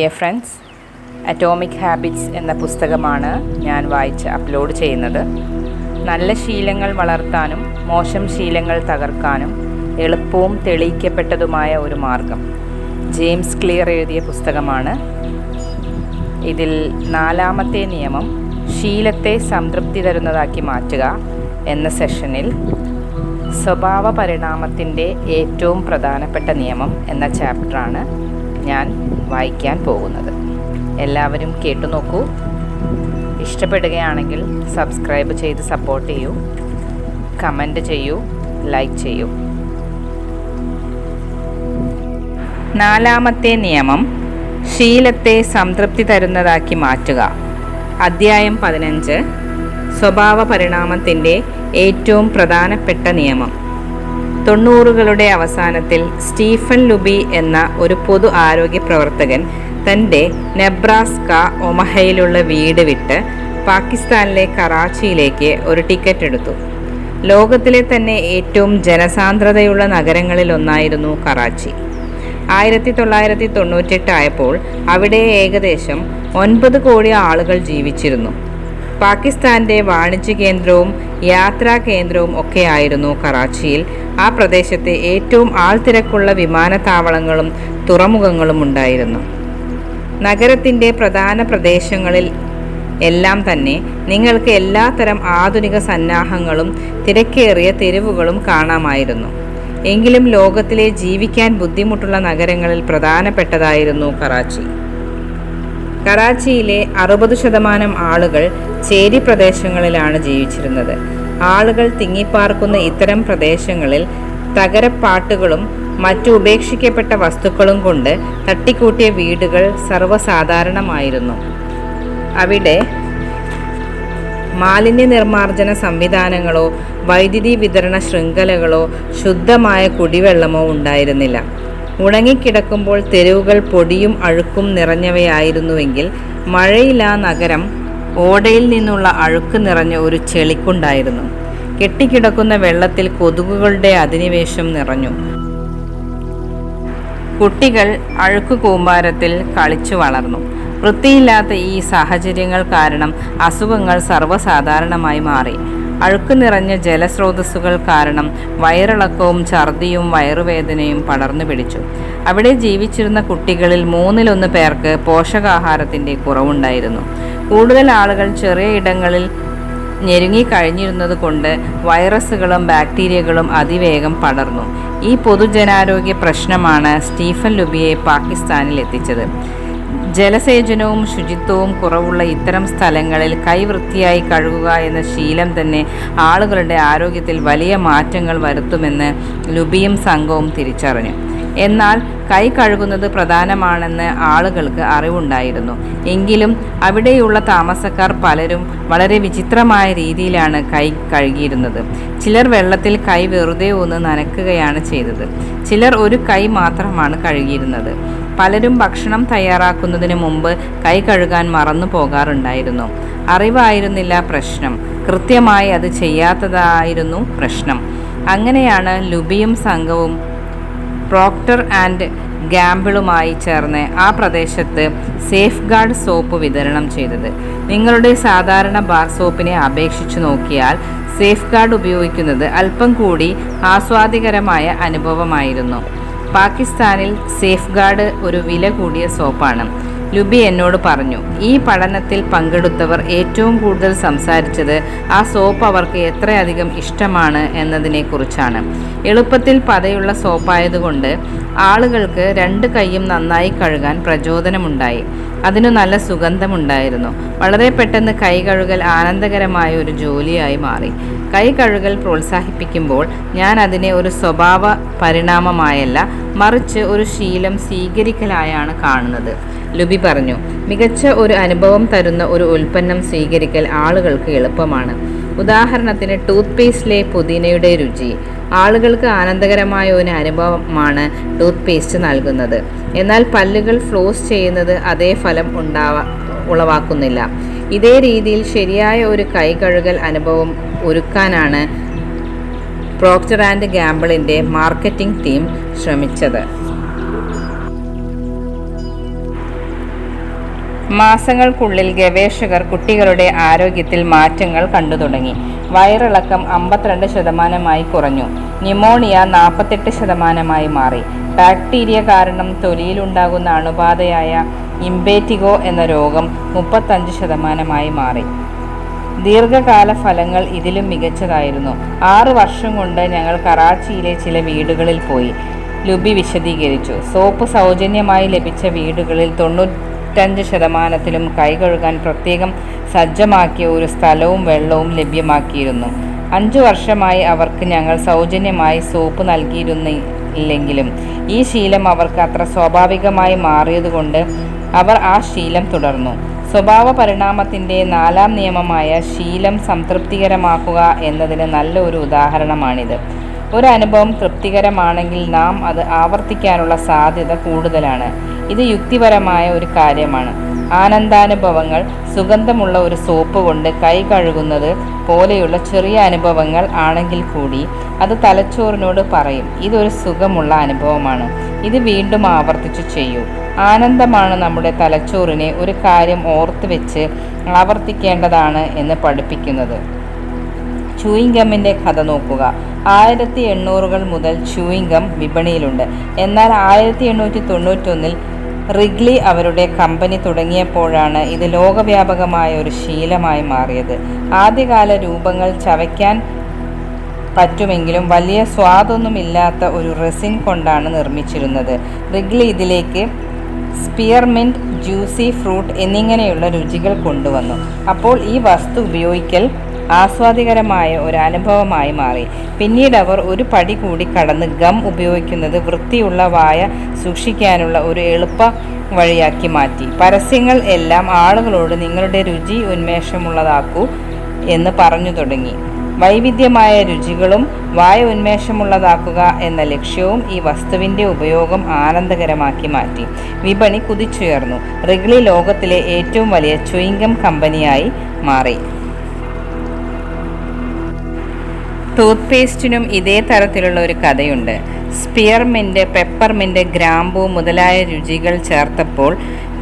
Dear friends atomic habits എന്ന പുസ്തകമാണ് ഞാൻ വായിച്ച് അപ്ലോഡ് ചെയ്യുന്നത്. നല്ല ശീലങ്ങൾ വളർത്താനും മോശം ശീലങ്ങൾ തകർക്കാനും എളുപ്പവും തെളിയിക്കപ്പെട്ടതുമായ ഒരു മാർഗം. ജെയിംസ് ക്ലിയർ എഴുതിയ പുസ്തകമാണ്. ഇതിൽ നാലാമത്തെ നിയമം ശീലത്തെ സംതൃപ്തി തരുന്നതാക്കി മാറ്റുക എന്ന സെഷനിൽ സ്വഭാവ പരിണാമത്തിന്റെ ഏറ്റവും പ്രധാനപ്പെട്ട നിയമം എന്ന ചാപ്റ്ററാണ് ഞാൻ വായിക്കാൻ പോകുന്നത്. എല്ലാവരും കേട്ടു നോക്കൂ. ഇഷ്ടപ്പെടുകയാണെങ്കിൽ സബ്സ്ക്രൈബ് ചെയ്ത് സപ്പോർട്ട് ചെയ്യൂ. കമന്റ് ചെയ്യൂ. ലൈക്ക് ചെയ്യൂ. നാലാമത്തെ നിയമം ശീലത്തെ സംതൃപ്തി തരുന്നതാക്കി മാറ്റുക. അദ്ധ്യായം പതിനഞ്ച്. സ്വഭാവ പരിണാമത്തിന്റെ ഏറ്റവും പ്രധാനപ്പെട്ട നിയമം. തൊണ്ണൂറുകളുടെ അവസാനത്തിൽ സ്റ്റീഫൻ ലുബി എന്ന ഒരു പൊതു ആരോഗ്യ പ്രവർത്തകൻ തന്റെ നെബ്രാസ്ക ഒമഹയിലുള്ള വീട് വിട്ട് പാകിസ്ഥാനിലെ കറാച്ചിയിലേക്ക് ഒരു ടിക്കറ്റ് എടുത്തു. ലോകത്തിലെ തന്നെ ഏറ്റവും ജനസാന്ദ്രതയുള്ള നഗരങ്ങളിലൊന്നായിരുന്നു കറാച്ചി. ആയിരത്തി തൊള്ളായിരത്തി തൊണ്ണൂറ്റെട്ട് ആയപ്പോൾ അവിടെ ഏകദേശം ഒൻപത് കോടി ആളുകൾ ജീവിച്ചിരുന്നു. പാകിസ്ഥാന്റെ വാണിജ്യ കേന്ദ്രവും യാത്രാ കേന്ദ്രവും ഒക്കെയായിരുന്നു കറാച്ചിയിൽ. ആ പ്രദേശത്തെ ഏറ്റവും ആൾത്തിരക്കുള്ള വിമാനത്താവളങ്ങളും തുറമുഖങ്ങളും ഉണ്ടായിരുന്നു. നഗരത്തിന്റെ പ്രധാന പ്രദേശങ്ങളിൽ എല്ലാം തന്നെ നിങ്ങൾക്ക് എല്ലാത്തരം ആധുനിക സന്നാഹങ്ങളും തിരക്കേറിയ തെരുവുകളും കാണാമായിരുന്നു. എങ്കിലും ലോകത്തിലെ ജീവിക്കാൻ ബുദ്ധിമുട്ടുള്ള നഗരങ്ങളിൽ പ്രധാനപ്പെട്ടതായിരുന്നു കറാച്ചി. കറാച്ചിയിലെ അറുപത് ശതമാനം ആളുകൾ ചേരി പ്രദേശങ്ങളിലാണ് ജീവിച്ചിരുന്നത്. ആളുകൾ തിങ്ങിപ്പാർക്കുന്ന ഇത്തരം പ്രദേശങ്ങളിൽ തകരപ്പാട്ടുകളും മറ്റു ഉപേക്ഷിക്കപ്പെട്ട വസ്തുക്കളും കൊണ്ട് തട്ടിക്കൂട്ടിയ വീടുകൾ സർവസാധാരണമായിരുന്നു. അവിടെ മാലിന്യ നിർമ്മാർജന സംവിധാനങ്ങളോ വൈദ്യുതി വിതരണ ശൃംഖലകളോ ശുദ്ധമായ കുടിവെള്ളമോ ഉണ്ടായിരുന്നില്ല. ഉണങ്ങിക്കിടക്കുമ്പോൾ തെരുവുകൾ പൊടിയും അഴുക്കും നിറഞ്ഞവയായിരുന്നുവെങ്കിൽ മഴയിലാ നഗരം ഓടയിൽ നിന്നുള്ള അഴുക്ക് നിറഞ്ഞ ഒരു ചെളിക്കുണ്ടായിരുന്നു. കെട്ടിക്കിടക്കുന്ന വെള്ളത്തിൽ കൊതുകുകളുടെ അധിനിവേശം നിറഞ്ഞു. കുട്ടികൾ അഴുക്ക് കൂമ്പാരത്തിൽ കളിച്ചു വളർന്നു. വൃത്തിയില്ലാത്ത ഈ സാഹചര്യങ്ങൾ കാരണം അസുഖങ്ങൾ സർവസാധാരണമായി മാറി. അഴുക്ക് നിറഞ്ഞ ജലസ്രോതസ്സുകൾ കാരണം വയറിളക്കവും ഛർദിയും വയറുവേദനയും പടർന്നു പിടിച്ചു. അവിടെ ജീവിച്ചിരുന്ന കുട്ടികളിൽ മൂന്നിലൊന്ന് പേർക്ക് പോഷകാഹാരത്തിന്റെ കുറവുണ്ടായിരുന്നു. കൂടുതൽ ആളുകൾ ചെറിയ ഇടങ്ങളിൽ ഞെരുങ്ങി കഴിഞ്ഞിരുന്നത് കൊണ്ട് വൈറസുകളും ബാക്ടീരിയകളും അതിവേഗം പടർന്നു. ഈ പൊതുജനാരോഗ്യ പ്രശ്നമാണ് സ്റ്റീഫൻ ലുബിയെ പാകിസ്ഥാനിൽ എത്തിച്ചത് ജലസേചനവും ശുചിത്വവും കുറവുള്ള ഇത്തരം സ്ഥലങ്ങളിൽ കൈവൃത്തിയായി കഴുകുക എന്ന ശീലം തന്നെ ആളുകളുടെ ആരോഗ്യത്തിൽ വലിയ മാറ്റങ്ങൾ വരുത്തുമെന്ന് ലുബിയും സംഘവും തിരിച്ചറിഞ്ഞു. എന്നാൽ കൈ കഴുകുന്നത് പ്രധാനമാണെന്ന് ആളുകൾക്ക് അറിവുണ്ടായിരുന്നു. എങ്കിലും അവിടെയുള്ള താമസക്കാർ പലരും വളരെ വിചിത്രമായ രീതിയിലാണ് കൈ കഴുകിയിരുന്നത്. ചിലർ വെള്ളത്തിൽ കൈ വെറുതെ ഒന്ന് നനക്കുകയാണ് ചെയ്തത്. ചിലർ ഒരു കൈ മാത്രമാണ് കഴുകിയിരുന്നത്. പലരും ഭക്ഷണം തയ്യാറാക്കുന്നതിന് മുമ്പ് കൈ കഴുകാൻ മറന്നു പോകാറുണ്ടായിരുന്നു. അറിവായിരുന്നില്ല പ്രശ്നം. കൃത്യമായി അത് ചെയ്യാത്തതായിരുന്നു പ്രശ്നം. അങ്ങനെയാണ് ലുബിയും സംഘവും പ്രോക്ടർ ആൻഡ് ഗാമ്പിളുമായി ചേർന്ന് ആ പ്രദേശത്ത് സേഫ് ഗാർഡ് സോപ്പ് വിതരണം ചെയ്തത്. നിങ്ങളുടെ സാധാരണ ബാർ സോപ്പിനെ അപേക്ഷിച്ച് നോക്കിയാൽ സേഫ് ഗാർഡ് ഉപയോഗിക്കുന്നത് അല്പം കൂടി ആസ്വാദികരമായ അനുഭവമായിരുന്നു. പാകിസ്ഥാനിൽ സേഫ് ഗാർഡ് ഒരു വില കൂടിയ സോപ്പാണ്. ലുബി എന്നോട് പറഞ്ഞു ഈ പഠനത്തിൽ പങ്കെടുത്തവർ ഏറ്റവും കൂടുതൽ സംസാരിച്ചത് ആ സോപ്പ് അവർക്ക് എത്രയധികം ഇഷ്ടമാണ് എന്നതിനെക്കുറിച്ചാണ്. എളുപ്പത്തിൽ പതയുള്ള സോപ്പായതുകൊണ്ട് ആളുകൾക്ക് രണ്ട് കൈയും നന്നായി കഴുകാൻ പ്രചോദനമുണ്ടായി. അതിനു നല്ല സുഗന്ധമുണ്ടായിരുന്നു. വളരെ പെട്ടെന്ന് കൈ കഴുകൽ ആനന്ദകരമായ ഒരു ജോലിയായി മാറി. കൈ കഴുകൽ പ്രോത്സാഹിപ്പിക്കുമ്പോൾ ഞാൻ അതിനെ ഒരു സ്വഭാവ പരിണാമമായല്ല മറിച്ച് ഒരു ശീലം സ്വീകരിക്കലായാണ് കാണുന്നത്. ലുബി പറഞ്ഞു. മികച്ച ഒരു അനുഭവം തരുന്ന ഒരു ഉൽപ്പന്നം സ്വീകരിക്കൽ ആളുകൾക്ക് എളുപ്പമാണ്. ഉദാഹരണത്തിന് ടൂത്ത് പേസ്റ്റിലെ പുതിനയുടെ രുചി. ആളുകൾക്ക് ആനന്ദകരമായ ഒരു അനുഭവമാണ് ടൂത്ത് പേസ്റ്റ് നൽകുന്നത്. എന്നാൽ പല്ലുകൾ ഫ്ലോസ് ചെയ്യുന്നത് അതേ ഫലം ഉണ്ടാവാ ഉളവാക്കുന്നില്ല. ഇതേ രീതിയിൽ ശരിയായ ഒരു കൈ കഴുകൽ അനുഭവം ഒരുക്കാനാണ് പ്രോക്ടർ ആൻഡ് ഗാമ്പിളിന്റെ മാർക്കറ്റിംഗ് ടീം ശ്രമിച്ചത്. മാസങ്ങൾക്കുള്ളിൽ ഗവേഷകർ കുട്ടികളുടെ ആരോഗ്യത്തിൽ മാറ്റങ്ങൾ കണ്ടു തുടങ്ങി. വയറിളക്കം അമ്പത്തിരണ്ട് ശതമാനമായി കുറഞ്ഞു. ന്യൂമോണിയ നാൽപ്പത്തെട്ട് ശതമാനമായി മാറി. ബാക്ടീരിയ കാരണം തൊലിയിലുണ്ടാകുന്ന അണുബാധയായ ഇംബേറ്റിഗോ എന്ന രോഗം മുപ്പത്തഞ്ച് ശതമാനമായി മാറി. ദീർഘകാല ഫലങ്ങൾ ഇതിലും മികച്ചതായിരുന്നു. ആറു വർഷം കൊണ്ട് ഞങ്ങൾ കറാച്ചിയിലെ ചില വീടുകളിൽ പോയി. ലുബി വിശദീകരിച്ചു. സോപ്പ് സൗജന്യമായി ലഭിച്ച വീടുകളിൽ തൊണ്ണൂറ്റഞ്ച് ശതമാനത്തിലും കൈകഴുകാൻ പ്രത്യേകം സജ്ജമാക്കിയ ഒരു സ്ഥലവും വെള്ളവും ലഭ്യമാക്കിയിരുന്നു. അഞ്ചു വർഷമായി അവർക്ക് ഞങ്ങൾ സൗജന്യമായി സോപ്പ് നൽകിയിരുന്നില്ലെങ്കിലും ഈ ശീലം അവർക്ക് അത്ര സ്വാഭാവികമായി മാറിയതുകൊണ്ട് അവർ ആ ശീലം തുടർന്നു. സ്വഭാവ പരിണാമത്തിന്റെ നാലാം നിയമമായ ശീലം സംതൃപ്തികരമാക്കുക എന്നതിന് നല്ലൊരു ഉദാഹരണമാണിത്. ഒരു അനുഭവം തൃപ്തികരമാണെങ്കിൽ നാം അത് ആവർത്തിക്കാനുള്ള സാധ്യത കൂടുതലാണ്. ഇത് യുക്തിപരമായ ഒരു കാര്യമാണ്. ആനന്ദാനുഭവങ്ങൾ സുഗന്ധമുള്ള ഒരു സോപ്പ് കൊണ്ട് കൈ കഴുകുന്നത് പോലെയുള്ള ചെറിയ അനുഭവങ്ങൾ ആണെങ്കിൽ കൂടി അത് തലച്ചോറിനോട് പറയും ഇതൊരു സുഖമുള്ള അനുഭവമാണ്. ഇത് വീണ്ടും ആവർത്തിച്ചു ചെയ്യൂ. ആനന്ദമാണ് നമ്മുടെ തലച്ചോറിനെ ഒരു കാര്യം ഓർത്ത് വെച്ച് ആവർത്തിക്കേണ്ടതാണ് എന്ന് പഠിപ്പിക്കുന്നത്. ചൂയിങ് ഗമ്മിന്റെ കഥ നോക്കുക. ആയിരത്തി എണ്ണൂറുകൾ മുതൽ ച്യൂയിങ് ഗം വിപണിയിലുണ്ട്. എന്നാൽ ആയിരത്തി എണ്ണൂറ്റി തൊണ്ണൂറ്റൊന്നിൽ റിഗ്ലി അവരുടെ കമ്പനി തുടങ്ങിയപ്പോഴാണ് ഇത് ലോകവ്യാപകമായ ഒരു ശീലമായി മാറിയത്. ആദ്യകാല രൂപങ്ങൾ ചവയ്ക്കാൻ പറ്റുമെങ്കിലും വലിയ സ്വാദൊന്നുമില്ലാത്ത ഒരു റെസിൻ കൊണ്ടാണ് നിർമ്മിച്ചിരുന്നത്. റിഗ്ലി ഇതിലേക്ക് സ്പിയർമിന്റ് ജ്യൂസി ഫ്രൂട്ട് എന്നിങ്ങനെയുള്ള രുചികൾ കൊണ്ടുവന്നു. അപ്പോൾ ഈ വസ്തു ഉപയോഗിക്കൽ ആസ്വാദികരമായ ഒരു അനുഭവമായി മാറി. പിന്നീട് അവർ ഒരു പടി കൂടി കടന്ന് ഗം ഉപയോഗിക്കുന്നത് വൃത്തിയുള്ള വായ സൂക്ഷിക്കാനുള്ള ഒരു എളുപ്പ വഴിയാക്കി മാറ്റി. പരസ്യങ്ങൾ എല്ലാം ആളുകളോട് നിങ്ങളുടെ രുചി ഉന്മേഷമുള്ളതാക്കൂ എന്ന് പറഞ്ഞു തുടങ്ങി. വൈവിധ്യമായ രുചികളും വായ ഉന്മേഷമുള്ളതാക്കുക എന്ന ലക്ഷ്യവും ഈ വസ്തുവിന്റെ ഉപയോഗം ആനന്ദകരമാക്കി മാറ്റി. വിപണി കുതിച്ചുയർന്നു. റിഗ്ലി ലോകത്തിലെ ഏറ്റവും വലിയ ചുയിങ്കം കമ്പനിയായി മാറി. ടൂത്ത് പേസ്റ്റിനും ഇതേ തരത്തിലുള്ള ഒരു കഥയുണ്ട്. സ്പിയർമിന്റ് പെപ്പർമിന്റ് ഗ്രാമ്പൂ മുതലായ രുചികൾ ചേർത്തപ്പോൾ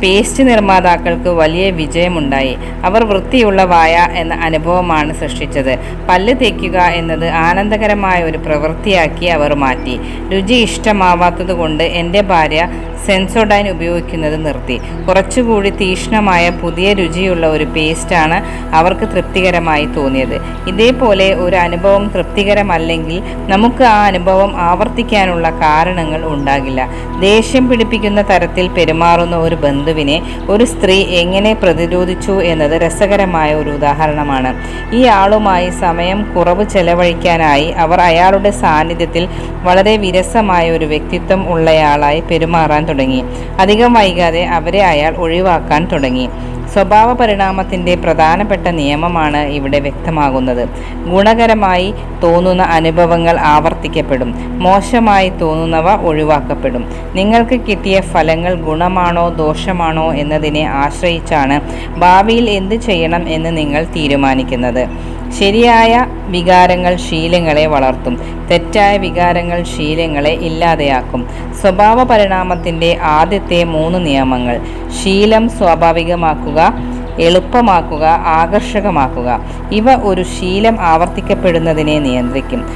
പേസ്റ്റ് നിർമ്മാതാക്കൾക്ക് വലിയ വിജയമുണ്ടായി. അവർ വൃത്തിയുള്ള വായ എന്ന അനുഭവമാണ് സൃഷ്ടിച്ചത്. പല്ല് തേക്കുക എന്നത് ആനന്ദകരമായ ഒരു പ്രവൃത്തിയാക്കി അവർ മാറ്റി. രുചി ഇഷ്ടമാവാത്തത് കൊണ്ട് എന്റെ ഭാര്യ സെൻസോഡൈൻ ഉപയോഗിക്കുന്നത് നിർത്തി. കുറച്ചുകൂടി തീക്ഷ്ണമായ പുതിയ രുചിയുള്ള ഒരു പേസ്റ്റാണ് അവർക്ക് തൃപ്തികരമായി തോന്നിയത്. ഇതേപോലെ ഒരു അനുഭവം തൃപ്തികരമല്ലെങ്കിൽ നമുക്ക് ആ അനുഭവം ആവർത്തിക്കാനുള്ള കാരണങ്ങൾ ഉണ്ടാകില്ല. ദേഷ്യം പിടിപ്പിക്കുന്ന തരത്തിൽ പെരുമാറുന്ന ഒരു ബന്ധുവിനെ ഒരു സ്ത്രീ എങ്ങനെ പ്രതിരോധിച്ചു എന്നത് രസകരമായ ഒരു ഉദാഹരണമാണ്. ഈ ആളുമായി സമയം കുറവ് ചെലവഴിക്കാനായി അവർ അയാളുടെ സാന്നിധ്യത്തിൽ വളരെ വിരസമായ ഒരു വ്യക്തിത്വം ഉള്ളയാളായി പെരുമാറാൻ തുടങ്ങി. അധികം വൈകാതെ അവരെ അയാൾ ഒഴിവാക്കാൻ തുടങ്ങി. സ്വഭാവ പരിണാമത്തിന്റെ പ്രധാനപ്പെട്ട നിയമമാണ് ഇവിടെ വ്യക്തമാകുന്നത്. ഗുണകരമായി തോന്നുന്ന അനുഭവങ്ങൾ ആവർത്തിക്കപ്പെടും. മോശമായി തോന്നുന്നവ ഒഴിവാക്കപ്പെടും. നിങ്ങൾക്ക് കിട്ടിയ ഫലങ്ങൾ ഗുണമാണോ ദോഷമാണോ എന്നതിനെ ആശ്രയിച്ചാണ് ഭാവിയിൽ എന്ത് ചെയ്യണം എന്ന് നിങ്ങൾ തീരുമാനിക്കുന്നത്. ശരിയായ വികാരങ്ങൾ ശീലങ്ങളെ വളർത്തും. തെറ്റായ വികാരങ്ങൾ ശീലങ്ങളെ ഇല്ലാതെയാക്കും. സ്വഭാവ പരിണാമത്തിന്റെ ആദ്യത്തെ മൂന്ന് നിയമങ്ങൾ. ശീലം സ്വാഭാവികമാക്കുക എളുപ്പമാക്കുക ആകർഷകമാക്കുക. ഇവ ഒരു ശീലം ആവർത്തിക്കപ്പെടുന്നതിനെ നിയന്ത്രിക്കും.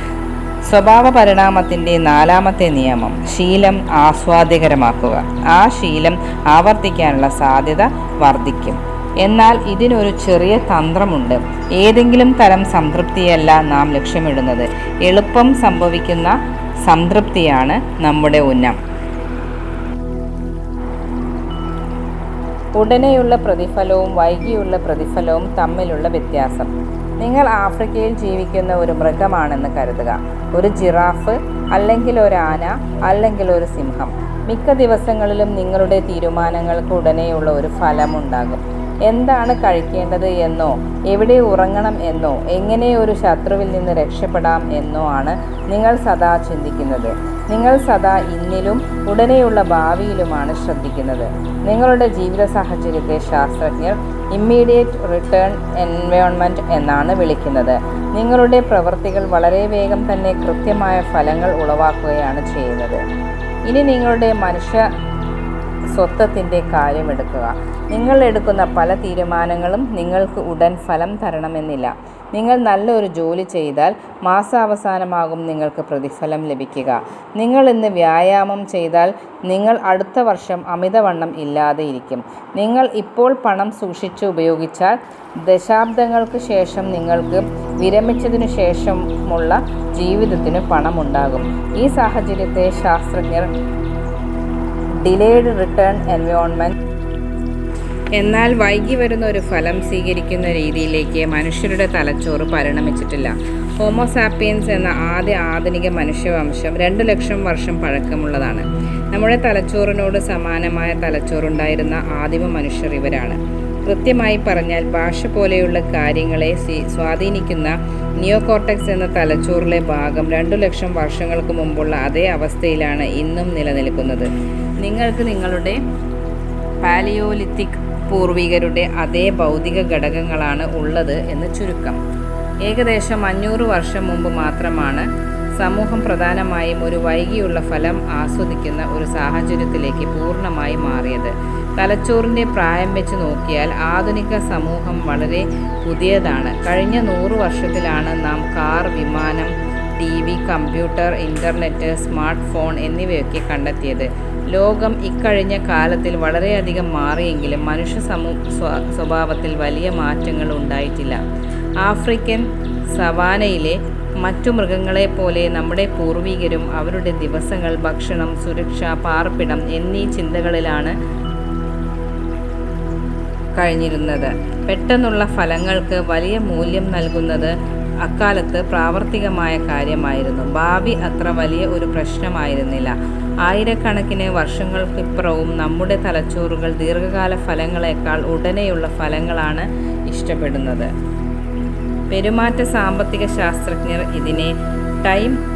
സ്വഭാവ പരിണാമത്തിന്റെ നാലാമത്തെ നിയമം. ശീലം ആസ്വാദ്യകരമാക്കുക. ആ ശീലം ആവർത്തിക്കാനുള്ള സാധ്യത വർദ്ധിക്കും. എന്നാൽ ഇതിനൊരു ചെറിയ തന്ത്രമുണ്ട്. ഏതെങ്കിലും തരം സംതൃപ്തിയല്ല നാം ലക്ഷ്യമിടുന്നത്. എളുപ്പം സംഭവിക്കുന്ന സംതൃപ്തിയാണ് നമ്മുടെ ഉന്നം. ഉടനെയുള്ള പ്രതിഫലവും വൈകിയുള്ള പ്രതിഫലവും തമ്മിലുള്ള വ്യത്യാസം. നിങ്ങൾ ആഫ്രിക്കയിൽ ജീവിക്കുന്ന ഒരു മൃഗമാണെന്ന് കരുതുക. ഒരു ജിറാഫ് അല്ലെങ്കിൽ ഒരു ആന അല്ലെങ്കിൽ ഒരു സിംഹം. മിക്ക ദിവസങ്ങളിലും നിങ്ങളുടെ തീരുമാനങ്ങൾക്ക് ഉടനെയുള്ള ഒരു ഫലമുണ്ടാകും. എന്താണ് കഴിക്കേണ്ടത് എന്നോ എവിടെ ഉറങ്ങണം എന്നോ എങ്ങനെ ഒരു ശത്രുവിൽ നിന്ന് രക്ഷപ്പെടാം എന്നോ ആണ് നിങ്ങൾ സദാ ചിന്തിക്കുന്നത്. നിങ്ങൾ സദാ ഇന്നിലും ഉടനെയുള്ള ഭാവിയിലുമാണ് ശ്രദ്ധിക്കുന്നത്. നിങ്ങളുടെ ജീവിത സാഹചര്യത്തെ ശാസ്ത്രജ്ഞർ ഇമ്മീഡിയറ്റ് റിട്ടേൺ എൻവയോൺമെന്റ് എന്നാണ് വിളിക്കുന്നത്. നിങ്ങളുടെ പ്രവൃത്തികൾ വളരെ വേഗം തന്നെ കൃത്യമായ ഫലങ്ങൾ ഉളവാക്കുകയാണ് ചെയ്യുന്നത്. ഇനി നിങ്ങളുടെ മനുഷ്യ സ്വത്വത്തിന്റെ കാര്യമെടുക്കുക നിങ്ങൾ എടുക്കുന്ന പല തീരുമാനങ്ങളും നിങ്ങൾക്ക് ഉടൻ ഫലം തരണമെന്നില്ല. നിങ്ങൾ നല്ലൊരു ജോലി ചെയ്താൽ മാസാവസാനമാകും നിങ്ങൾക്ക് പ്രതിഫലം ലഭിക്കുക. നിങ്ങൾ ഇന്ന് വ്യായാമം ചെയ്താൽ നിങ്ങൾ അടുത്ത വർഷം അമിതവണ്ണം ഇല്ലാതെ ഇരിക്കും. നിങ്ങൾ ഇപ്പോൾ പണം സൂക്ഷിച്ച് ഉപയോഗിച്ചാൽ ദശാബ്ദങ്ങൾക്ക് ശേഷം നിങ്ങൾക്ക് വിരമിച്ചതിനു ശേഷമുള്ള ജീവിതത്തിന് പണമുണ്ടാകും. ഈ സാഹചര്യത്തെ ശാസ്ത്രജ്ഞർ ഡിലേഡ് റിട്ടേൺ എൻവയോൺമെന്റ് എന്നാൽ വൈകി വരുന്ന ഒരു ഫലം സ്വീകരിക്കുന്ന രീതിയിലേക്ക് മനുഷ്യരുടെ തലച്ചോറ് പരിണമിച്ചിട്ടില്ല. ഹോമോസാപ്പിയൻസ് എന്ന ആദ്യ ആധുനിക മനുഷ്യവംശം രണ്ടു ലക്ഷം വർഷം പഴക്കമുള്ളതാണ്. നമ്മുടെ തലച്ചോറിനോട് സമാനമായ തലച്ചോറുണ്ടായിരുന്ന ആദിമ മനുഷ്യർ ഇവരാണ്. കൃത്യമായി പറഞ്ഞാൽ ഭാഷ പോലെയുള്ള കാര്യങ്ങളെ സ്വാധീനിക്കുന്ന നിയോകോർട്ടക്സ് എന്ന തലച്ചോറിലെ ഭാഗം രണ്ടു ലക്ഷം വർഷങ്ങൾക്ക് മുമ്പുള്ള അതേ അവസ്ഥയിലാണ് ഇന്നും നിലനിൽക്കുന്നത്. നിങ്ങൾക്ക് നിങ്ങളുടെ പാലിയോലിത്തിക് പൂർവികരുടെ അതേ ഭൗതിക ഘടകങ്ങളാണ് ഉള്ളത് എന്ന് ചുരുക്കം. ഏകദേശം അഞ്ഞൂറ് വർഷം മുമ്പ് മാത്രമാണ് സമൂഹം പ്രധാനമായും ഒരു വൈകിയുള്ള ഫലം ആസ്വദിക്കുന്ന ഒരു സാഹചര്യത്തിലേക്ക് പൂർണമായി മാറിയത്. തലച്ചോറിന്റെ പ്രായം വെച്ച് നോക്കിയാൽ ആധുനിക സമൂഹം വളരെ പുതിയതാണ്. കഴിഞ്ഞ നൂറ് വർഷത്തിലാണ് നാം കാർ വിമാനം T V computer internet smart phone എന്നിവയൊക്കെ കണ്ടെത്തിയത്. ലോകം ഇക്കഴിഞ്ഞ കാലത്തിൽ വളരെയധികം മാറിയെങ്കിലും മനുഷ്യ സമൂ സ്വ- സ്വഭാവത്തിൽ വലിയ മാറ്റങ്ങൾ ഉണ്ടായിട്ടില്ല. ആഫ്രിക്കൻ സവാനയിലെ മറ്റു മൃഗങ്ങളെപ്പോലെ നമ്മുടെ പൂർവികരും അവരുടെ ദിവസങ്ങൾ ഭക്ഷണം സുരക്ഷ പാർപ്പിടം എന്നീ ചിന്തകളിലാണ് കഴിഞ്ഞിരുന്നത്. പെട്ടെന്നുള്ള ഫലങ്ങൾക്ക് വലിയ മൂല്യം നൽകുന്നത് അക്കാലത്ത് പ്രാവർത്തികമായ കാര്യമായിരുന്നു. ഭാവി അത്ര വലിയ ഒരു പ്രശ്നമായിരുന്നില്ല. ആയിരക്കണക്കിന് വർഷങ്ങൾക്കിപ്പുറവും നമ്മുടെ തലച്ചോറുകൾ ദീർഘകാല ഫലങ്ങളെക്കാൾ ഉടനെയുള്ള ഫലങ്ങളാണ് ഇഷ്ടപ്പെടുന്നത്. പെരുമാറ്റ സാമ്പത്തിക ശാസ്ത്രജ്ഞർ ഇതിനെ ടൈം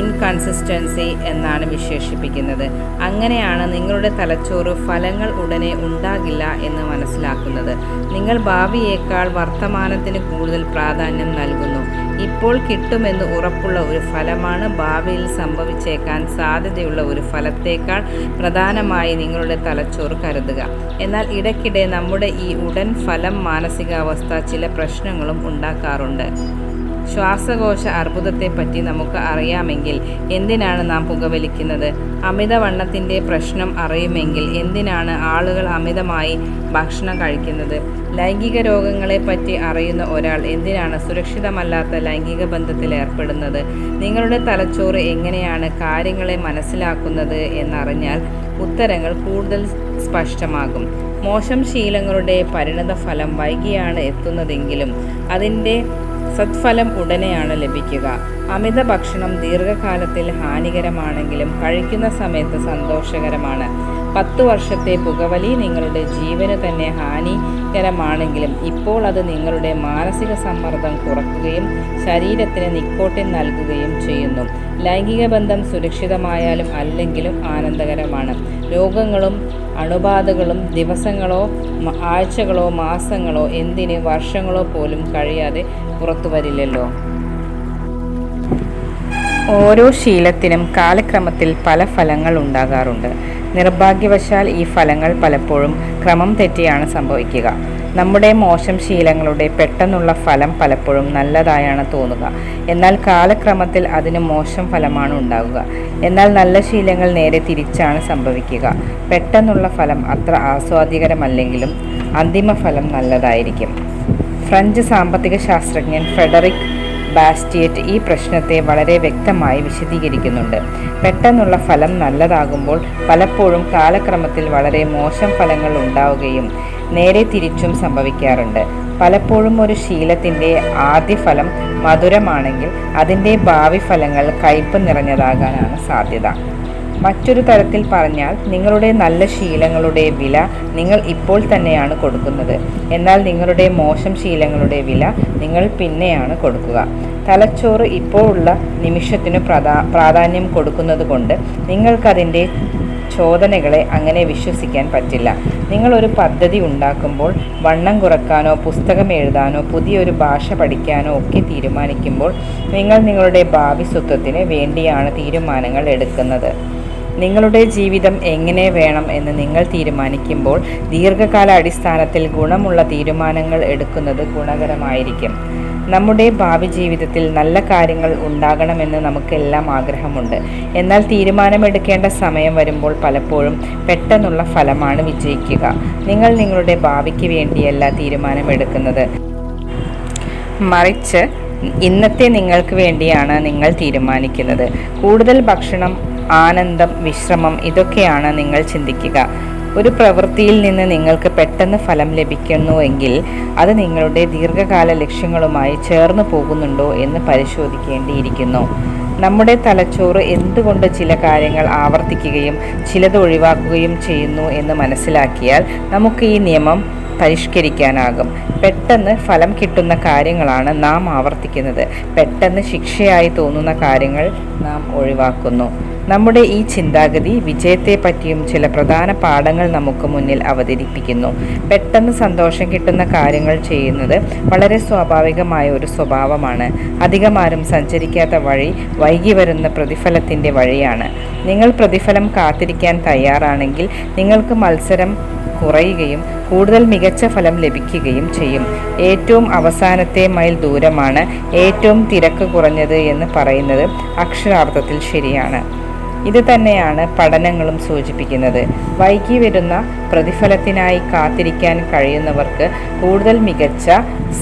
ഇൻകൺസിസ്റ്റൻസി എന്നാണ് വിശേഷിപ്പിക്കുന്നത്. അങ്ങനെയാണ് നിങ്ങളുടെ തലച്ചോറ് ഫലങ്ങൾ ഉടനെ ഉണ്ടാകില്ല എന്ന് മനസ്സിലാക്കുന്നത്. നിങ്ങൾ ഭാവിയേക്കാൾ വർത്തമാനത്തിന് കൂടുതൽ പ്രാധാന്യം നൽകുന്നു. ഇപ്പോൾ കിട്ടുമെന്ന് ഉറപ്പുള്ള ഒരു ഫലമാണ് ഭാവിയിൽ സംഭവിച്ചേക്കാൻ സാധ്യതയുള്ള ഒരു ഫലത്തേക്കാൾ പ്രധാനമായി നിങ്ങളുടെ തലച്ചോറ് കരുതുക. എന്നാൽ ഇടയ്ക്കിടെ നമ്മുടെ ഈ ഉടൻ ഫലം മാനസികാവസ്ഥ ചില പ്രശ്നങ്ങളും ഉണ്ടാക്കാറുണ്ട്. ശ്വാസകോശ അർബുദത്തെപ്പറ്റി നമുക്ക് അറിയാമെങ്കിൽ എന്തിനാണ് നാം പുകവലിക്കുന്നത്? അമിതവണ്ണത്തിന്റെ പ്രശ്നം അറിയുമെങ്കിൽ എന്തിനാണ് ആളുകൾ അമിതമായി ഭക്ഷണം കഴിക്കുന്നത്? ലൈംഗിക രോഗങ്ങളെപ്പറ്റി അറിയുന്ന ഒരാൾ എന്തിനാണ് സുരക്ഷിതമല്ലാത്ത ലൈംഗിക ബന്ധത്തിൽ ഏർപ്പെടുന്നത്? നിങ്ങളുടെ തലച്ചോറ് എങ്ങനെയാണ് കാര്യങ്ങളെ മനസ്സിലാക്കുന്നത് എന്നറിഞ്ഞാൽ ഉത്തരങ്ങൾ കൂടുതൽ സ്പഷ്ടമാകും. മോശം ശീലങ്ങളുടെ പരിണത ഫലം വൈകിയാണ് എത്തുന്നതെങ്കിലും അതിന്റെ സത്ഫലം ഉടനെയാണ് ലഭിക്കുക. അമിത ഭക്ഷണം ദീർഘകാലത്തിൽ ഹാനികരമാണെങ്കിലും കഴിക്കുന്ന സമയത്ത് സന്തോഷകരമാണ്. പത്തു വർഷത്തെ പുകവലി നിങ്ങളുടെ ജീവന് തന്നെ ഹാനികരമാണെങ്കിലും ഇപ്പോൾ അത് നിങ്ങളുടെ മാനസിക സമ്മർദ്ദം കുറക്കുകയും ശരീരത്തിന് നിക്കോട്ടിൻ നൽകുകയും ചെയ്യുന്നു. ലൈംഗിക ബന്ധം സുരക്ഷിതമായാലും അല്ലെങ്കിലും ആനന്ദകരമാണ്. രോഗങ്ങളും അണുബാധകളും ദിവസങ്ങളോ ആഴ്ചകളോ മാസങ്ങളോ എന്തിന് വർഷങ്ങളോ പോലും കഴിയാതെ പുറത്തു വരില്ലല്ലോ. ഓരോ ശീലത്തിനും കാലക്രമത്തിൽ പല ഫലങ്ങൾ ഉണ്ടാകാറുണ്ട്. നിർഭാഗ്യവശാൽ ഈ ഫലങ്ങൾ പലപ്പോഴും ക്രമം തെറ്റിയാണ് സംഭവിക്കുക. നമ്മുടെ മോശം ശീലങ്ങളുടെ പെട്ടെന്നുള്ള ഫലം പലപ്പോഴും നല്ലതായാണ് തോന്നുക. എന്നാൽ കാലക്രമത്തിൽ അതിന് മോശം ഫലമാണ് ഉണ്ടാകുക എന്നാൽ നല്ല ശീലങ്ങൾ നേരെ തിരിച്ചാണ് സംഭവിക്കുക. പെട്ടെന്നുള്ള ഫലം അത്ര ആസ്വാദികരമല്ലെങ്കിലും അന്തിമ ഫലം നല്ലതായിരിക്കും. ഫ്രഞ്ച് സാമ്പത്തിക ശാസ്ത്രജ്ഞൻ ഫെഡറിക് ബാസ്റ്റിയറ്റ് ഈ പ്രശ്നത്തെ വളരെ വ്യക്തമായി വിശദീകരിക്കുന്നുണ്ട്. പെട്ടെന്നുള്ള ഫലം നല്ലതാകുമ്പോൾ പലപ്പോഴും കാലക്രമത്തിൽ വളരെ മോശം ഫലങ്ങൾ ഉണ്ടാവുകയും നേരെ തിരിച്ചും സംഭവിക്കാറുണ്ട്. പലപ്പോഴും ഒരു ശീലത്തിന്റെ ആദ്യ ഫലം മധുരമാണെങ്കിൽ അതിന്റെ ഭാവി ഫലങ്ങൾ കയ്പ് നിറഞ്ഞതാകാനാണ് സാധ്യത. മറ്റൊരു തരത്തിൽ പറഞ്ഞാൽ നിങ്ങളുടെ നല്ല ശീലങ്ങളുടെ വില നിങ്ങൾ ഇപ്പോൾ തന്നെയാണ് കൊടുക്കുന്നത്. എന്നാൽ നിങ്ങളുടെ മോശം ശീലങ്ങളുടെ വില നിങ്ങൾ പിന്നെയാണ് കൊടുക്കുക. തലച്ചോറ് ഇപ്പോഴുള്ള നിമിഷത്തിന് പ്രധാ പ്രാധാന്യം കൊടുക്കുന്നത് കൊണ്ട് നിങ്ങൾക്കതിന്റെ ചോദനകളെ അങ്ങനെ വിശ്വസിക്കാൻ പറ്റില്ല. നിങ്ങളൊരു പദ്ധതി ഉണ്ടാക്കുമ്പോൾ വണ്ണം കുറക്കാനോ പുസ്തകം എഴുതാനോ പുതിയൊരു ഭാഷ പഠിക്കാനോ ഒക്കെ തീരുമാനിക്കുമ്പോൾ നിങ്ങൾ നിങ്ങളുടെ ഭാവി സ്വത്വത്തിന് വേണ്ടിയാണ് തീരുമാനങ്ങൾ എടുക്കുന്നത്. നിങ്ങളുടെ ജീവിതം എങ്ങനെ വേണം എന്ന് നിങ്ങൾ തീരുമാനിക്കുമ്പോൾ ദീർഘകാല അടിസ്ഥാനത്തിൽ ഗുണമുള്ള തീരുമാനങ്ങൾ എടുക്കുന്നത് ഗുണകരമായിരിക്കും. നമ്മുടെ ഭാവി ജീവിതത്തിൽ നല്ല കാര്യങ്ങൾ ഉണ്ടാകണമെന്ന് നമുക്കെല്ലാം ആഗ്രഹമുണ്ട്. എന്നാൽ തീരുമാനമെടുക്കേണ്ട സമയം വരുമ്പോൾ പലപ്പോഴും പെട്ടെന്നുള്ള ഫലമാണ് വിജയിക്കുക. നിങ്ങൾ നിങ്ങളുടെ ഭാവിക്ക് വേണ്ടിയല്ല തീരുമാനമെടുക്കുന്നത്. മറിച്ച് ഇന്നത്തെ നിങ്ങൾക്ക് വേണ്ടിയാണ് നിങ്ങൾ തീരുമാനിക്കുന്നത്. കൂടുതൽ ഭക്ഷണം ആനന്ദം വിശ്രമം ഇതൊക്കെയാണ് നിങ്ങൾ ചിന്തിക്കുക. ഒരു പ്രവൃത്തിയിൽ നിന്ന് നിങ്ങൾക്ക് പെട്ടെന്ന് ഫലം ലഭിക്കുന്നുവെങ്കിൽ അത് നിങ്ങളുടെ ദീർഘകാല ലക്ഷ്യങ്ങളുമായി ചേർന്ന് പോകുന്നുണ്ടോ എന്ന് പരിശോധിക്കേണ്ടിയിരിക്കുന്നു. നമ്മുടെ തലച്ചോറ് എന്തുകൊണ്ട് ചില കാര്യങ്ങൾ ആവർത്തിക്കുകയും ചിലത് ഒഴിവാക്കുകയും ചെയ്യുന്നു എന്ന് മനസ്സിലാക്കിയാൽ നമുക്ക് ഈ നിയമം പരിഷ്കരിക്കാനാകും. പെട്ടെന്ന് ഫലം കിട്ടുന്ന കാര്യങ്ങളാണ് നാം ആവർത്തിക്കുന്നത്. പെട്ടെന്ന് ശിക്ഷയായി തോന്നുന്ന കാര്യങ്ങൾ നാം ഒഴിവാക്കുന്നു. നമ്മുടെ ഈ ചിന്താഗതി വിജയത്തെ പറ്റിയും ചില പ്രധാന പാഠങ്ങൾ നമുക്ക് മുന്നിൽ അവതരിപ്പിക്കുന്നു. പെട്ടെന്ന് സന്തോഷം കിട്ടുന്ന കാര്യങ്ങൾ ചെയ്യുന്നത് വളരെ സ്വാഭാവികമായ ഒരു സ്വഭാവമാണ്. അധികമാരും സഞ്ചരിക്കാത്ത വഴി വൈകി വരുന്ന പ്രതിഫലത്തിന്റെ വഴിയാണ്. നിങ്ങൾ പ്രതിഫലം കാത്തിരിക്കാൻ തയ്യാറാണെങ്കിൽ നിങ്ങൾക്ക് മത്സരം കുറയുകയും കൂടുതൽ മികച്ച ഫലം ലഭിക്കുകയും ചെയ്യും. ഏറ്റവും അവസാനത്തെ മൈൽ ദൂരമാണ് ഏറ്റവും തിരക്ക് കുറഞ്ഞത് എന്ന് പറയുന്നത് അക്ഷരാർത്ഥത്തിൽ ശരിയാണ്. ഇത് തന്നെയാണ് പഠനങ്ങളും സൂചിപ്പിക്കുന്നത്. വൈകി വരുന്ന പ്രതിഫലത്തിനായി കാത്തിരിക്കാൻ കഴിയുന്നവർക്ക് കൂടുതൽ മികച്ച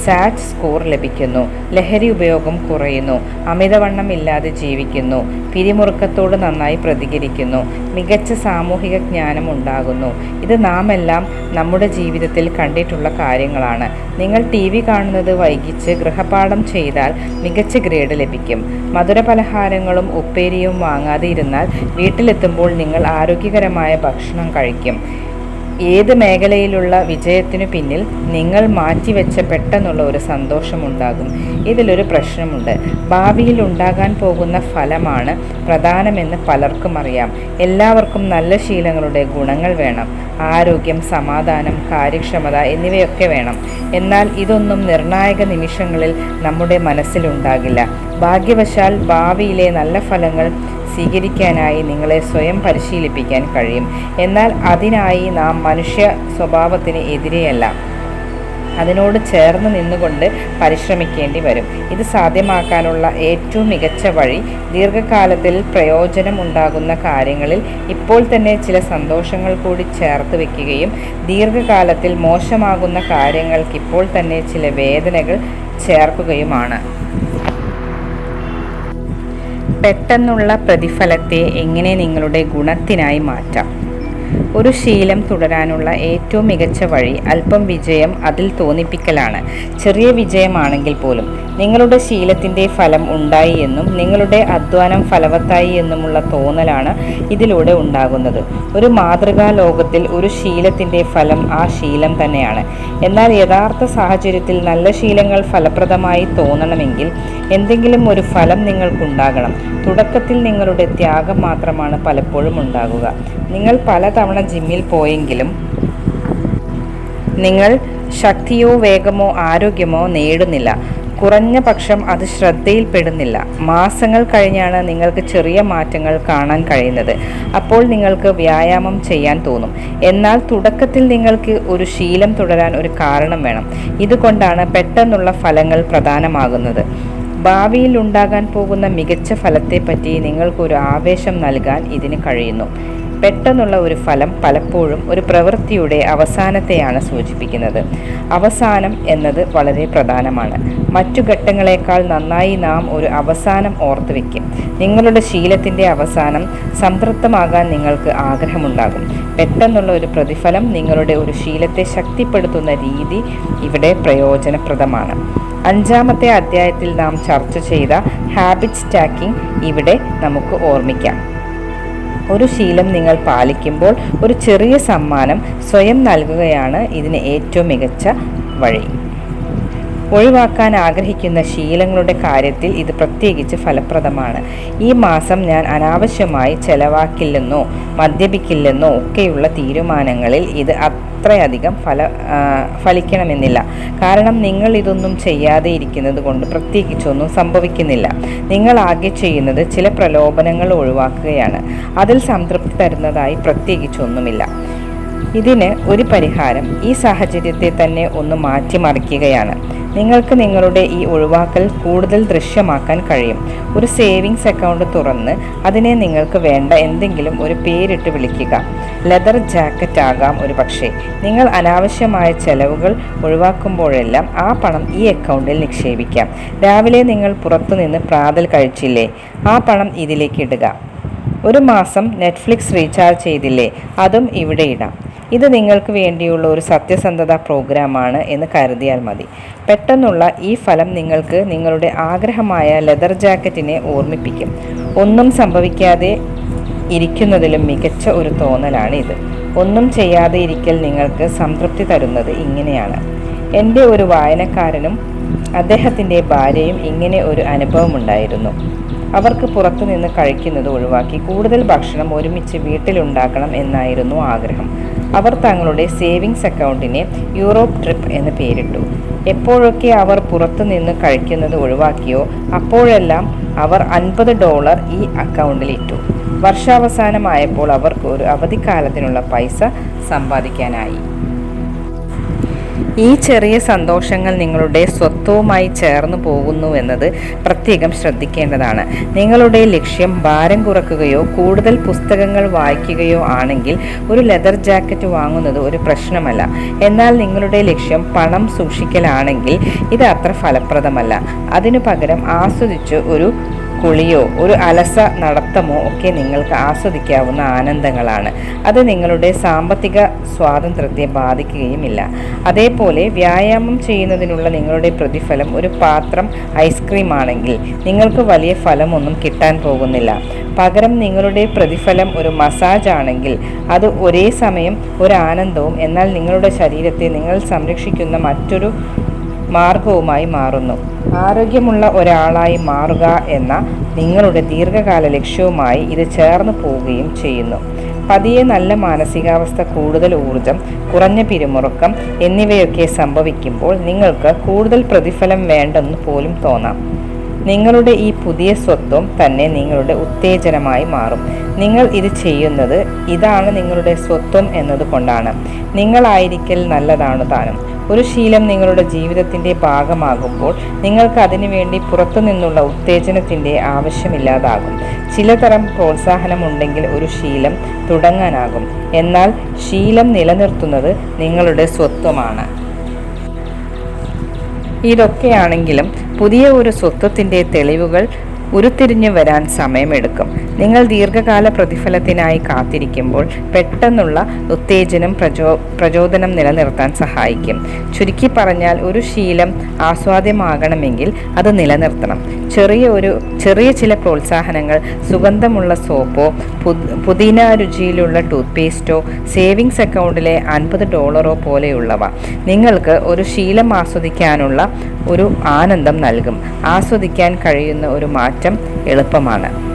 സാറ്റ് സ്കോർ ലഭിക്കുന്നു. ലഹരി ഉപയോഗം കുറയുന്നു. അമിതവണ്ണം ഇല്ലാതെ ജീവിക്കുന്നു. പിരിമുറുക്കത്തോട് നന്നായി പ്രതികരിക്കുന്നു. മികച്ച സാമൂഹിക ജ്ഞാനം ഉണ്ടാകുന്നു. ഇത് നാം എല്ലാം നമ്മുടെ ജീവിതത്തിൽ കണ്ടിട്ടുള്ള കാര്യങ്ങളാണ്. നിങ്ങൾ ടി വി കാണുന്നത് വൈകിച്ച് ഗൃഹപാഠം ചെയ്താൽ മികച്ച ഗ്രേഡ് ലഭിക്കും. മധുരപലഹാരങ്ങളും ഉപ്പേരിയും വാങ്ങാതെ ഇരുന്നാൽ വീട്ടിലെത്തുമ്പോൾ നിങ്ങൾ ആരോഗ്യകരമായ ഭക്ഷണം കഴിക്കും. ഏത് മേഖലയിലുള്ള വിജയത്തിനു പിന്നിൽ നിങ്ങൾ മാറ്റിവെച്ച പെട്ടെന്നുള്ള ഒരു സന്തോഷമുണ്ടാകും. ഇതിലൊരു പ്രശ്നമുണ്ട്. ഭാവിയിൽ ഉണ്ടാകാൻ പോകുന്ന ഫലമാണ് പ്രധാനമെന്ന് പലർക്കും അറിയാം. എല്ലാവർക്കും നല്ല ശീലങ്ങളുടെ ഗുണങ്ങൾ വേണം. ആരോഗ്യം സമാധാനം കാര്യക്ഷമത എന്നിവയൊക്കെ വേണം. എന്നാൽ ഇതൊന്നും നിർണായക നിമിഷങ്ങളിൽ നമ്മുടെ മനസ്സിലുണ്ടാകില്ല. ഭാഗ്യവശാൽ ഭാവിയിലെ നല്ല ഫലങ്ങൾ സ്വീകരിക്കാനായി നിങ്ങളെ സ്വയം പരിശീലിപ്പിക്കാൻ കഴിയും. എന്നാൽ അതിനായി നാം മനുഷ്യ സ്വഭാവത്തിന് എതിരെയല്ല. അതിനോട് ചേർന്ന് നിന്നുകൊണ്ട് പരിശ്രമിക്കേണ്ടി വരും. ഇത് സാധ്യമാക്കാനുള്ള ഏറ്റവും മികച്ച വഴി ദീർഘകാലത്തിൽ പ്രയോജനം ഉണ്ടാകുന്ന കാര്യങ്ങളിൽ ഇപ്പോൾ തന്നെ ചില സന്തോഷങ്ങൾ കൂടി ചേർത്ത് വെക്കുകയും ദീർഘകാലത്തിൽ മോശമാകുന്ന കാര്യങ്ങൾക്ക് ഇപ്പോൾ തന്നെ ചില വേദനകൾ ചേർക്കുകയുമാണ്. പെട്ടെന്നുള്ള പ്രതിഫലത്തെ എങ്ങനെ നിങ്ങളുടെ ഗുണത്തിനായി മാറ്റാം? ഒരു ശീലം തുടരാനുള്ള ഏറ്റവും മികച്ച വഴി അല്പം വിജയം അതിൽ തോന്നിപ്പിക്കലാണ്. ചെറിയ വിജയമാണെങ്കിൽ പോലും നിങ്ങളുടെ ശീലത്തിന്റെ ഫലം ഉണ്ടായി എന്നും നിങ്ങളുടെ അധ്വാനം ഫലവത്തായി എന്നുമുള്ള തോന്നലാണ് ഇതിലൂടെ ഉണ്ടാകുന്നത്. ഒരു മാതൃകാ ലോകത്തിൽ ഒരു ശീലത്തിന്റെ ഫലം ആ ശീലം തന്നെയാണ്. എന്നാൽ യഥാർത്ഥ സാഹചര്യത്തിൽ നല്ല ശീലങ്ങൾ ഫലപ്രദമായി തോന്നണമെങ്കിൽ എന്തെങ്കിലും ഒരു ഫലം നിങ്ങൾക്കുണ്ടാകണം. തുടക്കത്തിൽ നിങ്ങളുടെ ത്യാഗം മാത്രമാണ് പലപ്പോഴും ഉണ്ടാകുക. നിങ്ങൾ പലതവണ ജിമ്മിൽ പോയെങ്കിലും നിങ്ങൾ ശക്തിയോ വേഗമോ ആരോഗ്യമോ നേടുന്നില്ല. കുറഞ്ഞ പക്ഷം അത് ശ്രദ്ധയിൽപ്പെടുന്നില്ല. മാസങ്ങൾ കഴിഞ്ഞാണ് നിങ്ങൾക്ക് ചെറിയ മാറ്റങ്ങൾ കാണാൻ കഴിയുന്നത്. അപ്പോൾ നിങ്ങൾക്ക് വ്യായാമം ചെയ്യാൻ തോന്നും. എന്നാൽ തുടക്കത്തിൽ നിങ്ങൾക്ക് ഒരു ശീലം തുടരാൻ ഒരു കാരണം വേണം. ഇതുകൊണ്ടാണ് പെട്ടെന്നുള്ള ഫലങ്ങൾ പ്രധാനമാകുന്നത്. ഭാവിയിൽ ഉണ്ടാകാൻ പോകുന്ന മികച്ച ഫലത്തെപ്പറ്റി നിങ്ങൾക്കൊരു ആവേശം നൽകാൻ ഇതിന് കഴിയുന്നു. പെട്ടെന്നുള്ള ഒരു ഫലം പലപ്പോഴും ഒരു പ്രവൃത്തിയുടെ അവസാനത്തെയാണ് സൂചിപ്പിക്കുന്നത്. അവസാനം എന്നത് വളരെ പ്രധാനമാണ്. മറ്റു ഘട്ടങ്ങളെക്കാൾ നന്നായി നാം ഒരു അവസാനം ഓർത്തു വയ്ക്കും നിങ്ങളുടെ ശീലത്തിന്റെ അവസാനം സംതൃപ്തമാകാൻ നിങ്ങൾക്ക് ആഗ്രഹമുണ്ടാകും. പെട്ടെന്നുള്ള ഒരു പ്രതിഫലം നിങ്ങളുടെ ഒരു ശീലത്തെ ശക്തിപ്പെടുത്തുന്ന രീതി ഇവിടെ പ്രയോജനപ്രദമാണ്. അഞ്ചാമത്തെ അധ്യായത്തിൽ നാം ചർച്ച ചെയ്ത ഹാബിറ്റ് സ്റ്റാക്കിംഗ് ഇവിടെ നമുക്ക് ഓർമ്മിക്കാം. ഒരു ശീലം നിങ്ങൾ പാലിക്കുമ്പോൾ ഒരു ചെറിയ സമ്മാനം സ്വയം നൽകുകയാണ് ഇതിന് ഏറ്റവും മികച്ച വഴി. ഒഴിവാക്കാൻ ആഗ്രഹിക്കുന്ന ശീലങ്ങളുടെ കാര്യത്തിൽ ഇത് പ്രത്യേകിച്ച് ഫലപ്രദമാണ്. ഈ മാസം ഞാൻ അനാവശ്യമായി ചെലവാക്കില്ലെന്നോ മദ്യപിക്കില്ലെന്നോ ഒക്കെയുള്ള തീരുമാനങ്ങളിൽ ഇത് അത്രയധികം ഫല ഫലിക്കണമെന്നില്ല. കാരണം നിങ്ങൾ ഇതൊന്നും ചെയ്യാതെ ഇരിക്കുന്നത് കൊണ്ട് പ്രത്യേകിച്ചൊന്നും സംഭവിക്കുന്നില്ല. നിങ്ങൾ ആകെ ചെയ്യുന്നത് ചില പ്രലോഭനങ്ങൾ ഒഴിവാക്കുകയാണ്. അതിൽ സംതൃപ്തി തരുന്നതായി പ്രത്യേകിച്ചൊന്നുമില്ല. ഇതിന് ഒരു പരിഹാരം ഈ സാഹചര്യത്തെ തന്നെ ഒന്ന് മാറ്റിമറിക്കുകയാണ്. നിങ്ങൾക്ക് നിങ്ങളുടെ ഈ ഒഴിവാക്കൽ കൂടുതൽ ദൃശ്യമാക്കാൻ കഴിയും. ഒരു സേവിങ്സ് അക്കൗണ്ട് തുറന്ന് അതിനെ നിങ്ങൾക്ക് വേണ്ട എന്തെങ്കിലും ഒരു പേരിട്ട് വിളിക്കുക. ലെതർ ജാക്കറ്റ് ആകാം ഒരു പക്ഷേ. നിങ്ങൾ അനാവശ്യമായ ചെലവുകൾ ഒഴിവാക്കുമ്പോഴെല്ലാം ആ പണം ഈ അക്കൗണ്ടിൽ നിക്ഷേപിക്കാം. രാവിലെ നിങ്ങൾ പുറത്തുനിന്ന് പ്രാതൽ കഴിച്ചില്ലേ? ആ പണം ഇതിലേക്ക് ഇടുക. ഒരു മാസം നെറ്റ്ഫ്ലിക്സ് റീചാർജ് ചെയ്തില്ലേ? അതും ഇവിടെ ഇടാം. ഇത് നിങ്ങൾക്ക് വേണ്ടിയുള്ള ഒരു സത്യസന്ധത പ്രോഗ്രാമാണ് എന്ന് കരുതിയാൽ മതി. പെട്ടെന്നുള്ള ഈ ഫലം നിങ്ങൾക്ക് നിങ്ങളുടെ ആഗ്രഹമായ ലെതർ ജാക്കറ്റിനെ ഓർമ്മിപ്പിക്കും. ഒന്നും സംഭവിക്കാതെ ഇരിക്കുന്നതിലും മികച്ച ഒരു തോന്നലാണ് ഇത് ഒന്നും ചെയ്യാതെ ഇരിക്കൽ നിങ്ങൾക്ക് സംതൃപ്തി തരുന്നത് ഇങ്ങനെയാണ്. എന്റെ ഒരു വായനക്കാരനും അദ്ദേഹത്തിന്റെ ഭാര്യയും ഇങ്ങനെ ഒരു അനുഭവമുണ്ടായിരുന്നു അവർക്ക് പുറത്തുനിന്ന് കഴിക്കുന്നത് ഒഴിവാക്കി കൂടുതൽ ഭക്ഷണം ഒരുമിച്ച് വീട്ടിലുണ്ടാക്കണം എന്നായിരുന്നു ആഗ്രഹം. അവർ തങ്ങളുടെ സേവിങ്സ് അക്കൗണ്ടിനെ യൂറോപ്പ് ട്രിപ്പ് എന്ന് പേരിട്ടു. എപ്പോഴൊക്കെ അവർ പുറത്തുനിന്ന് കഴിക്കുന്നത് ഒഴിവാക്കിയോ അപ്പോഴെല്ലാം അവർ അൻപത് ഡോളർ ഈ അക്കൗണ്ടിൽ ഇട്ടു. വർഷാവസാനമായപ്പോൾ അവർക്ക് ഒരു അവധിക്കാലത്തിനുള്ള പൈസ സമ്പാദിക്കാനായി. ഈ ചെറിയ സന്തോഷങ്ങൾ നിങ്ങളുടെ സ്വത്വവുമായി ചേർന്ന് പോകുന്നു എന്നത് പ്രത്യേകം ശ്രദ്ധിക്കേണ്ടതാണ്. നിങ്ങളുടെ ലക്ഷ്യം ഭാരം കുറക്കുകയോ കൂടുതൽ പുസ്തകങ്ങൾ വായിക്കുകയോ ആണെങ്കിൽ ഒരു ലെതർ ജാക്കറ്റ് വാങ്ങുന്നത് ഒരു പ്രശ്നമല്ല. എന്നാൽ നിങ്ങളുടെ ലക്ഷ്യം പണം സൂക്ഷിക്കലാണെങ്കിൽ ഇത് അത്ര ഫലപ്രദമല്ല. അതിനു പകരം ആസ്വദിച്ച് ഒരു കുളിയോ ഒരു അലസ നടത്തമോ ഒക്കെ നിങ്ങൾക്ക് ആസ്വദിക്കാവുന്ന ആനന്ദങ്ങളാണ്. അത് നിങ്ങളുടെ സാമ്പത്തിക സ്വാതന്ത്ര്യത്തെ ബാധിക്കുകയുമില്ല. അതേപോലെ വ്യായാമം ചെയ്യുന്നതിനുള്ള നിങ്ങളുടെ പ്രതിഫലം ഒരു പാത്രം ഐസ്ക്രീം ആണെങ്കിൽ നിങ്ങൾക്ക് വലിയ ഫലമൊന്നും കിട്ടാൻ പോകുന്നില്ല. പകരം നിങ്ങളുടെ പ്രതിഫലം ഒരു മസാജ് ആണെങ്കിൽ അത് ഒരേ സമയം ഒരു ആനന്ദവും എന്നാൽ നിങ്ങളുടെ ശരീരത്തെ നിങ്ങൾ സംരക്ഷിക്കുന്ന മറ്റൊരു മാർഗവുമായി മാറുന്നു. ആരോഗ്യമുള്ള ഒരാളായി മാറുക എന്ന നിങ്ങളുടെ ദീർഘകാല ലക്ഷ്യവുമായി ഇത് ചേർന്ന് പോവുകയും ചെയ്യുന്നു. പതിയെ നല്ല മാനസികാവസ്ഥ കൂടുതൽ ഊർജം കുറഞ്ഞ പിരിമുറുക്കം എന്നിവയൊക്കെ സംഭവിക്കുമ്പോൾ നിങ്ങൾക്ക് കൂടുതൽ പ്രതിഫലം വേണ്ടെന്ന് പോലും തോന്നാം. നിങ്ങളുടെ ഈ പുതിയ സ്വത്വം തന്നെ നിങ്ങളുടെ ഉത്തേജനമായി മാറും. നിങ്ങൾ ഇത് ചെയ്യുന്നത് ഇതാണ് നിങ്ങളുടെ സ്വത്വം എന്നതുകൊണ്ടാണ്. നിങ്ങളായിരിക്കൽ നല്ലതാണ് താനും. ഒരു ശീലം നിങ്ങളുടെ ജീവിതത്തിന്റെ ഭാഗമാകുമ്പോൾ നിങ്ങൾക്ക് അതിനുവേണ്ടി പുറത്തുനിന്നുള്ള ഉത്തേജനത്തിന്റെ ആവശ്യമില്ലാതാകും. ചിലതരം പ്രോത്സാഹനമുണ്ടെങ്കിൽ ഒരു ശീലം തുടങ്ങാനാകും. എന്നാൽ ശീലം നിലനിർത്തുന്നത് നിങ്ങളുടെ സ്വത്വമാണ്. ഇതൊക്കെയാണെങ്കിലും പുതിയ ഒരു സ്വത്വത്തിന്റെ തെളിവുകൾ ഉരുത്തിരിഞ്ഞു വരാൻ സമയമെടുക്കും. നിങ്ങൾ ദീർഘകാല പ്രതിഫലത്തിനായി കാത്തിരിക്കുമ്പോൾ പെട്ടെന്നുള്ള ഉത്തേജനം പ്രചോ പ്രചോദനം നിലനിർത്താൻ സഹായിക്കും. ചുരുക്കി പറഞ്ഞാൽ ഒരു ശീലം ആസ്വാദ്യമാകണമെങ്കിൽ അത് നിലനിർത്തണം. ചെറിയ ഒരു ചെറിയ ചില പ്രോത്സാഹനങ്ങൾ സുഗന്ധമുള്ള സോപ്പോ പുതിന രുചിയിലുള്ള ടൂത്ത് പേസ്റ്റോ സേവിങ്സ് അക്കൗണ്ടിലെ അൻപത് ഡോളറോ പോലെയുള്ളവ നിങ്ങൾക്ക് ഒരു ശീലം ആസ്വദിക്കാനുള്ള ഒരു ആനന്ദം നൽകും. ആസ്വദിക്കാൻ കഴിയുന്ന ഒരു മാറ്റം എളുപ്പമാണ്.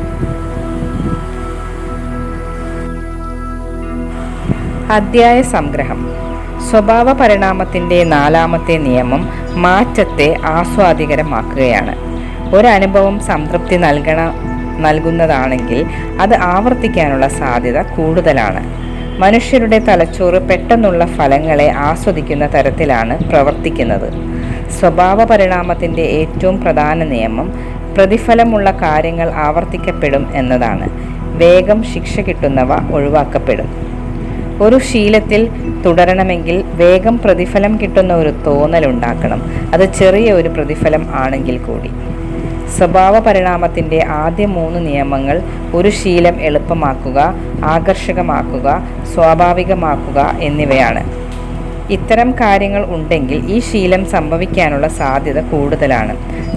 അധ്യായ സംഗ്രഹം സ്വഭാവ പരിണാമത്തിന്റെ നാലാമത്തെ നിയമം മാറ്റത്തെ ആസ്വാദികരമാക്കുകയാണ്. ഒരനുഭവം സംതൃപ്തി നൽകണ നൽകുന്നതാണെങ്കിൽ അത് ആവർത്തിക്കാനുള്ള സാധ്യത കൂടുതലാണ്. മനുഷ്യരുടെ തലച്ചോറ് പെട്ടെന്നുള്ള ഫലങ്ങളെ ആസ്വദിക്കുന്ന തരത്തിലാണ് പ്രവർത്തിക്കുന്നത്. സ്വഭാവ പരിണാമത്തിന്റെ ഏറ്റവും പ്രധാന നിയമം പ്രതിഫലമുള്ള കാര്യങ്ങൾ ആവർത്തിക്കപ്പെടും എന്നതാണ്. വേഗം ശിക്ഷ കിട്ടുന്നവ ഒഴിവാക്കപ്പെടും. ഒരു ശീലത്തിൽ തുടരണമെങ്കിൽ വേഗം പ്രതിഫലം കിട്ടുന്ന ഒരു തോന്നലുണ്ടാക്കണം. അത് ചെറിയ ഒരു പ്രതിഫലം ആണെങ്കിൽ കൂടി. സ്വഭാവ പരിണാമത്തിന്റെ ആദ്യ മൂന്ന് നിയമങ്ങൾ ഒരു ശീലം എളുപ്പമാക്കുക ആകർഷകമാക്കുക സ്വാഭാവികമാക്കുക എന്നിവയാണ്. ഇത്തരം കാര്യങ്ങൾ ഉണ്ടെങ്കിൽ ഈ ശീലം സംഭവിക്കാനുള്ള സാധ്യത കൂടുതലാണ്.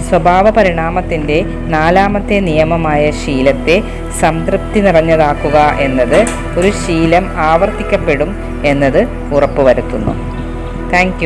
സ്വഭാവ പരിണാമത്തിന്റെ നാലാമത്തെ നിയമമായ ശീലത്തെ സംതൃപ്തി നിറഞ്ഞതാക്കുക എന്നത് ഒരു ശീലം ആവർത്തിക്കപ്പെടും എന്നത് ഉറപ്പുവരുത്തുന്നു. താങ്ക്